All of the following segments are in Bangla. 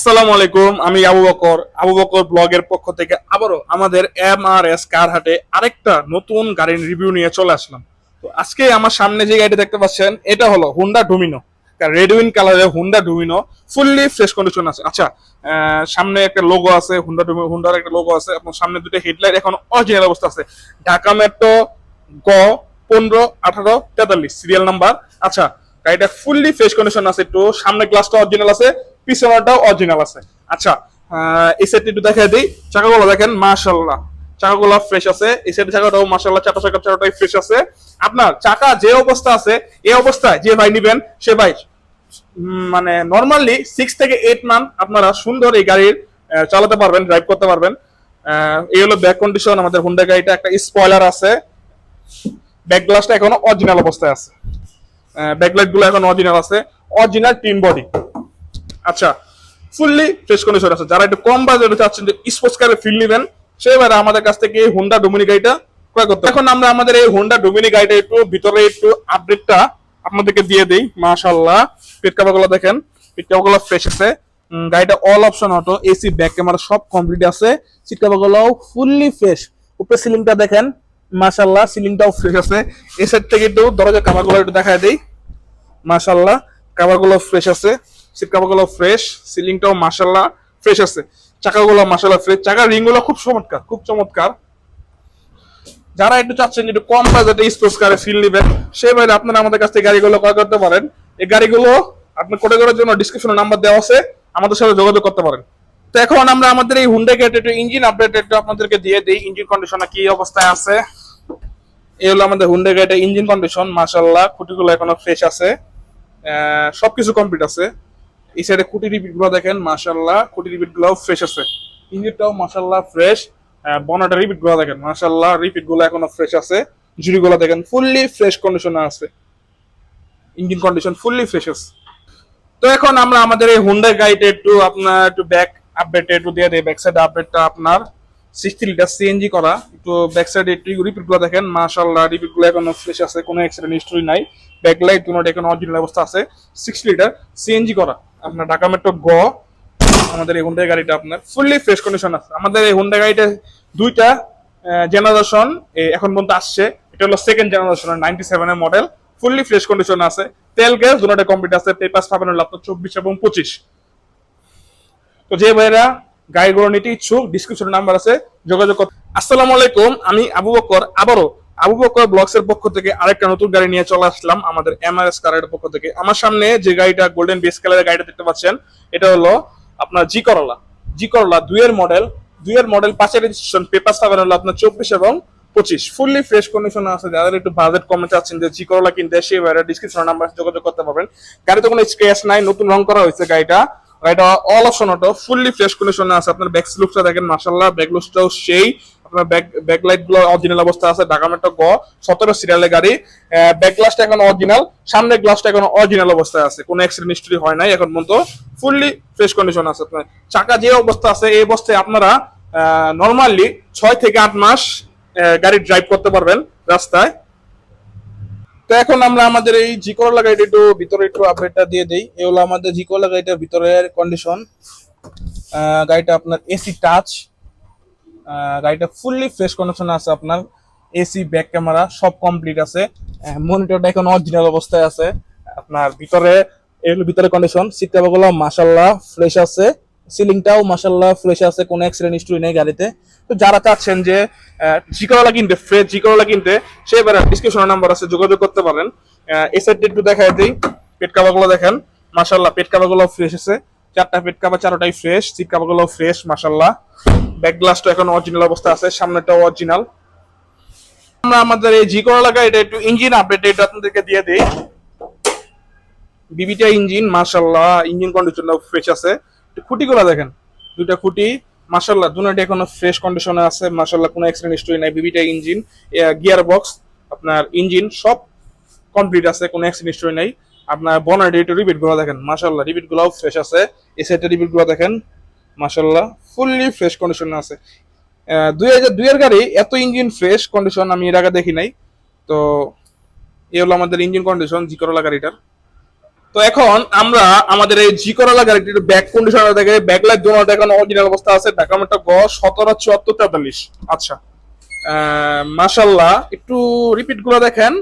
আসসালামু আলাইকুম, আমি আবু বকর। আবু বকর ব্লগের পক্ষ থেকে আবারও আমাদের এম আর এস কার হাটে আরেকটা নতুন গাড়ির রিভিউ নিয়ে চলে আসলাম। তো আজকে আমার সামনে যে গাড়িটা দেখতে পাচ্ছেন, এটা হলো হুন্ডা ডোমিনো রেড উইন কালারের Honda Domino fully fresh condition আছে। আচ্ছা সামনে একটা লোগো আছে হুন্ডা হুন্ডার একটা লোগো আছে, এবং সামনে দুটো হেডলাইট এখন অরিজিনাল অবস্থা আছে। ঢাকা মেট্রো গ, পনেরো, আঠারো, তেতাল্লিশ সিরিয়াল নাম্বার আচ্ছা গাড়িটা ফুললি ফ্রেশ কন্ডিশন আছে একটু। সামনে গ্লাসটা অরিজিনাল আছে পিছনেরটাও অরিজিনাল আছে। আচ্ছা এই সেটটি একটু দেখাই দিই। চাকাগুলো দেখেন মাশাল্লাহ চাকাগুলো ফ্রেশ আছে। এই সেটের চাকাটাও মাশাল্লাহ চাকা চাকা চাকাটাই ফ্রেশ আছে। আপনার চাকা যে অবস্থা আছে, এই অবস্থায় যে ভাই নিবেন, সে ভাই মানে নর্মালি সিক্স থেকে এইট মান্থ আপনারা সুন্দর এই গাড়ির চালাতে পারবেন ড্রাইভ করতে পারবেন। এই হলো ব্যাক কন্ডিশন আমাদের হুন্ডা গাড়িটা। একটা স্পয়লার আছে। ব্যাক গ্লাসটা এখনও অরিজিনাল অবস্থায় আছে। ব্যাকলাইটগুলো এখন অরিজিনাল আছে। অরিজিনাল টিম বডি আচ্ছা ফুললি ফ্রেশ কন্ডিশন আছে। যারা একটু কম বাজেটে চাচ্ছেন যে স্পোর্টস কারে ফিল নেবেন সেবারে আমাদের কাছ থেকে হুন্ডা ডোমিনি গাড়িটা ক্রয় করতে এখন আমরা আমাদের এই হুন্ডা ডোমিনি গাড়িটা একটু ভিতরে একটু আপডেটটা আপনাদেরকে দিয়ে দেই। মাশাআল্লাহ, পেট কাভারগুলো দেখেন, পেট কাভারগুলো ফ্রেশ আছে। গাড়িটা all option auto AC back camera সব কমপ্লিট আছে। সিট কাভারগুলো ফুললি ফ্রেশ উপরে সিলিংটা দেখেন, মাশাআল্লাহ সিলিংটাও ফ্রেশ আছে। এই সাইড থেকে একটু দরজা কাভারগুলো একটু দেখায় দেই। মাশাল্লাহ কাভারগুলো ফ্রেশ আছে। সিট কাভারগুলো ফ্রেশ সিলিংটাও মাশাল্লাহ ফ্রেশ আছে। চাকাগুলো মাশাল্লাহ ফ্রেশ চাকার রিংগুলো খুব চমৎকার খুব চমৎকার। যারা একটু চাচ্ছেন একটু কম বাজেটে স্পোর্টস কারে ফিল নেবেন, সেই ভাইরা আপনারা আমাদের কাছ থেকে গাড়িগুলো ক্রয় করতে পারেন। এই গাড়িগুলো আপনার কোটে করার জন্য ডিসক্রিপশনে নাম্বার দেওয়া আছে, আমাদের সাথে যোগাযোগ করতে পারেন। তো এখন আমরা আমাদের এই হুন্ডা গেট একটু ইঞ্জিন আপডেট একটু আপনাদেরকে দিয়ে দিই ইঞ্জিন কন্ডিশনে কি অবস্থায় আছে। এই হলো আমাদের হুন্ডা গাড়িটা ইঞ্জিন কন্ডিশন মাশাল্লাহ, খুঁটিগুলো এখনও ফ্রেশ আছে। সবকিছু কমপ্লিট আছে। এই সাইডে খুঁটি রিপিটগুলো দেখেন মাসাল্লাহ খুঁটি রিপিটগুলো ফ্রেশ আছে। ইঞ্জিনটাও মাসাল্লাহ ফ্রেশ বনাটা রিপিটগুলো দেখেন মাসাল্লাহ রিপিটগুলো এখনও ফ্রেশ আছে। জুড়ি গুলো দেখেন ফুললি ফ্রেশ কন্ডিশনে আছে। ইঞ্জিন কন্ডিশন ফুললি ফ্রেশ আছে। তো এখন আমরা আমাদের এই হুন্ডা গাড়িটা একটু আপনার একটু ব্যাক আপডেট একটু দিয়ে দিই ব্যাক সাইড আপডেটটা আপনার। সিক্সটি লিটার সিএনজি করা। একটু ব্যাক সাইডে একটু রিপিটগুলো দেখেন। মাশাল্লাহ রিপিটগুলো এখনও ফ্রেশ আছে, কোনো অ্যাক্সিডেন্ট হিস্টরি নাই। ব্যাক লাইট দুটো এখন অরিজিনাল অবস্থা আছে। সিক্সটি লিটার সিএনজি করা। আপনার ঢাকা মেট্রো গ, আমাদের এই হুন্ডা গাড়িটা আপনার ফুললি ফ্রেশ কন্ডিশন আছে। আমাদের এই হুন্ডা গাড়িটা দুইটা জেনারেশন এখন পর্যন্ত আসছে। এটা হলো সেকেন্ড জেনারেশনের নাইনটি সেভেনের মডেল ফুললি ফ্রেশ কন্ডিশন আছে। তেল গ্যাস দুটোটা কমপ্লিট আছে। পেপার পাবেন হলো আপনার চব্বিশ এবং পঁচিশ। তো যে ভাইরা গাড়িগুলো নিতে ইচ্ছুক ডিসক্রিপশনে নাম্বার আছে, যোগাযোগ আসসালামু আলাইকুম, আমি আবু বকর। আবারও, আবু বকর ব্লগস এর পক্ষ থেকে আরেকটা নতুন গাড়ি নিয়ে চলে আসলাম আমাদের এম আর এমআরএস কারের পক্ষ থেকে। আমার সামনে যে গাড়িটা গোল্ডেন বেস কালারের গাড়িটা দেখতে পাচ্ছেন, এটা হলো আপনার জি করলা জি করলা দুইয়ের মডেল দুইয়ের মডেল পাঁচের রেজিস্ট্রেশন পেপার পাবেন হলো আপনার চব্বিশ এবং পঁচিশ। ফুললি ফ্রেশ কন্ডিশন আছে, যাদের একটু বাজেট কমে চাচ্ছেন যে জি করলা কিনতে, সেই ডিসক্রিপশন নাম্বার যোগাযোগ করতে পারবেন। গাড়িতে কোনো স্ক্র্যাচ নাই, নতুন রং করা হয়েছে গাড়িটা। গাড়িটা all option auto fully fresh কন্ডিশনে আছে। আপনার ব্যাক লুকটা দেখেন মাশাল্লাহ ব্যাক লুকটাও সেই। আপনার ব্যাক ব্যাক লাইটগুলো অরিজিনাল অবস্থা আছে, ঢাকা মেট্রো গ, সতেরো সিরিয়ালের গাড়ি। ব্যাক গ্লাসটা এখন অরিজিনাল সামনের গ্লাসটা এখন অরিজিনাল অবস্থায় আছে। কোনো অ্যাক্সিডেন্ট হিস্টরি হয় নাই এখন পর্যন্ত। ফুললি ফ্রেশ কন্ডিশন আছে আপনার। চাকা যে অবস্থা আছে, এই অবস্থায় আপনারা নর্মালি ছয় থেকে আট মাস গাড়ি ড্রাইভ করতে পারবেন রাস্তায়। তো এখন আমরা আমাদের এই জিকোলা গাড়িটা একটু ভিতরে একটু আপডেটটা দিয়ে দেই। এই হলো আমাদের জিকোলা গাড়িটার ভিতরের কন্ডিশন গাড়িটা আপনার এসি টাচ গাড়িটা ফুললি ফ্রেশ কন্ডিশন আছে আপনার। এসি ব্যাক ক্যামেরা সব কমপ্লিট আছে। মনিটরটা এখন অরিজিনাল অবস্থায় আছে। আপনার ভিতরে এর ভিতরে কন্ডিশন সিটগুলো মাসাল্লাহ ফ্রেশ আছে। সিলিংটাও মাসাল্লাহ ফ্রেশ আছে, কোনো অ্যাক্সিডেন্ট হিস্টরি নেই গাড়িতে। তো যারা চাচ্ছেন যে জিকরলা কিনতে ফ্রেশ জিকরলা কিনতে, সে এবার ডিসক্রিপশন নাম্বার আছে, যোগাযোগ করতে পারেন। এই সাইডটা একটু দেখায় দিই পেট কাভারগুলো দেখেন। মাসাল্লাহ পেট কাভারগুলো ফ্রেশ আছে। চারটা পেট কাভার চারোটাই ফ্রেশ সিট কাভারগুলো ফ্রেশ মাসাল্লাহ ব্যাক গ্লাসটা এখন অরিজিনাল অবস্থা আছে সামনেটাও অরিজিনাল আমরা আমাদের এই জি করলা গাড়িটা একটু ইঞ্জিন আপডেট এটা আপনাদেরকে দিয়ে দিই। বিবিটা ইঞ্জিন মাশাল্লাহ ইঞ্জিন কন্ডিশনটাও ফ্রেশ আছে। খুঁটিগুলো দেখেন। দুইটা খুঁটি মাশাল্লাহ দুটো এখনও ফ্রেশ কন্ডিশনে আছে মাশাল্লাহ কোনো অ্যাক্সিডেন্ট হিস্টরি নাই। বিবিটা ইঞ্জিন গিয়ার বক্স আপনার ইঞ্জিন সব কমপ্লিট আছে, কোনো অ্যাক্সিডেন্ট হিস্টরি নাই। আপনার বনার রিপিটগুলো দেখেন মাশাল্লাহ রিপিট গুলাও ফ্রেশ আছে। এই সাইডের রিপিটগুলো দেখেন মাশাল্লাহ ফুললি ফ্রেশ কন্ডিশনে আছে। দুই হাজার দুইয়ের গাড়ি এত ইঞ্জিন ফ্রেশ কন্ডিশন আমি এর আগে দেখি নাই। তো, এই হলো আমাদের ইঞ্জিন কন্ডিশন জি করলা গাড়িটার। তো এখন আমরা আমাদের এই জি করলা গাড়িটির ব্যাক কন্ডিশনার দেখে ব্যাক লাইট দোনো দেখেন অরিজিনাল অবস্থা আছে? ঢাকা মেট্রো গ, সতেরো, চুয়াত্তর, তেতাল্লিশ। আচ্ছা। মাশাল্লাহ একটু রিপিটগুলো দেখেন।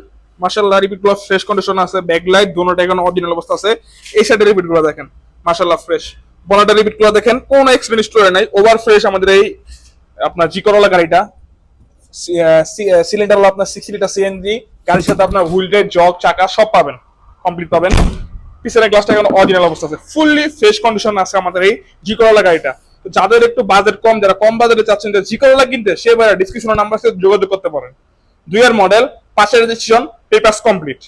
মাশাল্লাহ রিপিটগুলো ফ্রেশ কন্ডিশন আছে। ব্যাক লাইট দোনোটা এখন অরিজিনাল অবস্থা আছে। এই সাইডে রিপিটগুলো দেখেন। মাশাল্লাহ ফ্রেশ বনাটা রিপিটগুলো দেখেন। কোন এক্সপিরিয়েন্স স্টোরে নাই। ওভার ফ্রেশ আমাদের এই আপনার জি করলা গাড়িটা। সিলিন্ডার হলো আপনার সিক্স লিটার সিএনজি গাড়ির সাথে আপনার হুইল ডেট জগ চাকা সব পাবেন। কমপ্লিট পাবেন। পিছনের গ্লাসটা এখন অরিজিনাল অবস্থা আছে। ফুললি ফ্রেশ কন্ডিশন আছে আমাদের এই জি করলা গাড়িটা। তো যাদের একটু বাজেট কম, যারা কম বাজেটে চাচ্ছেন যে জি করলা কিনতে, সে ভাইয়া ডিসক্রিপশনের নাম্বার সাথে যোগাযোগ করতে পারেন। দুইয়ের মডেল পাশের রেজিস্ট্রেশন পেপার্স কমপ্লিট